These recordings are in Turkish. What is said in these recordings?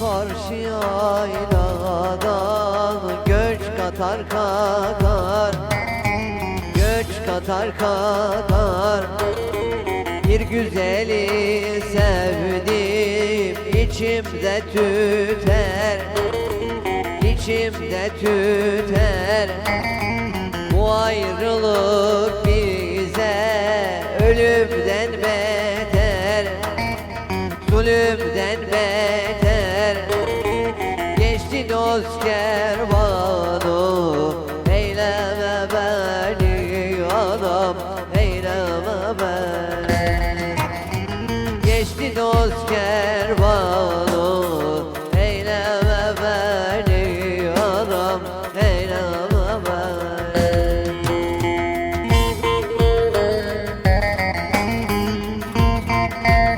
Karşı yayladan göç katar kadar. Göç katar kadar. Bir güzeli sevdim içimde tüter. İçimde tüter Bu ayrılık bize ölümden beter. Zulümden beter. Geçti dost kervanı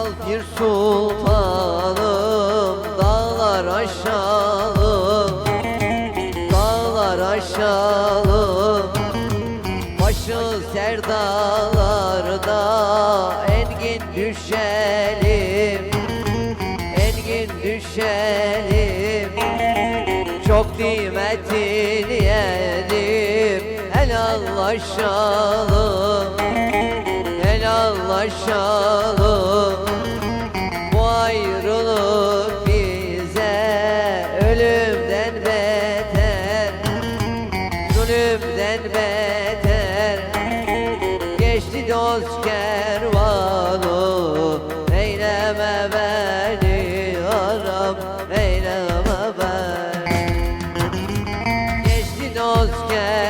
Aptal bir sultanım Dağlar aşalım Dağlar aşalım Başı serdalarda Engin düşelim. Engin düşelim. Çok nimetini yedim. Helallaşalım. Helallaşalım Zulümden beter Zulümden beter Geçti dost kervanı Eyleme beni yaram Eyleme beni. Geçti dost kervanı